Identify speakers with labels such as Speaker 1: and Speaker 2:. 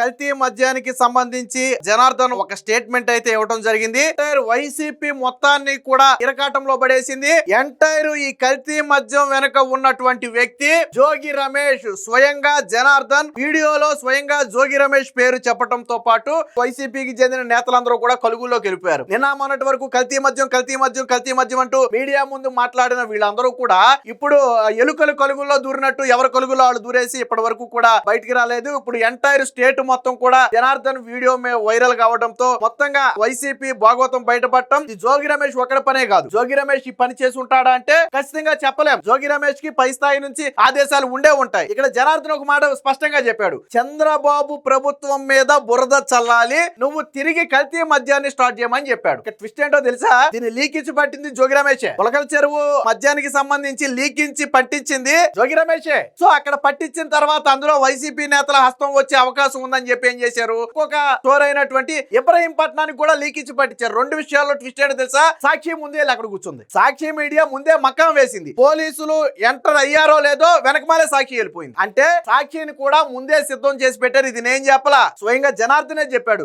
Speaker 1: కల్తీ మద్యానికి సంబంధించి జనార్దన్ ఒక స్టేట్మెంట్ అయితే ఇవ్వడం జరిగింది. వైసీపీ మొత్తాన్ని కూడా ఇరకాటంలో పడేసింది. ఎంటైర్ ఈ కల్తీ మద్యం వెనుక ఉన్నటువంటి వ్యక్తి జోగి రమేష్ స్వయంగా జనార్దన్ వీడియోలో స్వయంగా జోగి రమేష్ పేరు చెప్పడంతో పాటు వైసీపీకి చెందిన నేతలందరూ కూడా కలుగుల్లోకి వెళ్ళిపోయారు. నిన్న మొన్నటి వరకు కల్తీ మద్యం కల్తీ మద్యం కల్తీ మద్యం అంటూ మీడియా ముందు మాట్లాడిన వీళ్ళందరూ కూడా ఇప్పుడు ఎలుకలు కలుగుల్లో దూరినట్టు ఎవరు కలుగులో వాళ్ళు దూరేసి ఇప్పటి వరకు కూడా బయటికి రాలేదు. ఇప్పుడు ఎంటైర్ స్టేట్ మొత్తం కూడా జనార్దన్ వీడియో మే వైరల్ కావడంతో మొత్తంగా వైసీపీ భాగవతం బయటపడటం. ఈ జోగి రమేష్ ఒకటి పనే కాదు. జోగి రమేష్ ఈ పని చేసి ఉంటాడా అంటే ఖచ్చితంగా చెప్పలేం. జోగి రమేష్కి పై స్థాయి నుంచి ఆదేశాలు ఉండే ఉంటాయి. ఇక్కడ జనార్దన్ ఒక మాట స్పష్టంగా చెప్పాడు. చంద్రబాబు ప్రభుత్వం మీద బురద చల్లాలి. నువ్వు తిరిగి కల్తీ మద్యాన్ని స్టార్ట్ చేయమని చెప్పాడు. ట్విస్ట్ ఏంటో తెలుసా? దీన్ని లీకించి పట్టింది జోగి రమేషే. పులకల చెరువు మద్యానికి సంబంధించి లీకించి పట్టించింది జోగి రమేషే. సో అక్కడ పట్టించిన తర్వాత అందులో వైసీపీ నేతల హస్తం వచ్చే అవకాశం ఉందని చెప్పి ఏం చేశారు? ఒక స్టోర్ అయినటువంటి ఇబ్రహీంపట్నానికి కూడా లీకించి పట్టించారు. రెండు విషయాల్లో ట్విస్ట్ ఏంటో తెలుసా? సాక్షి ముందే అక్కడ కూర్చుంది. సాక్షి మీడియా ముందే మక్కం వేసింది. పోలీసులు ఎంటర్ అయ్యారో లేదో వెనకమాలే సాక్షి వెళ్ళిపోయింది. అంటే సాక్షిని కూడా ముందే సిద్ధం చేసి పెట్టారు. ఇది నేను చెప్పలా. స్వయంగా జనార్దనే చెప్పాడు.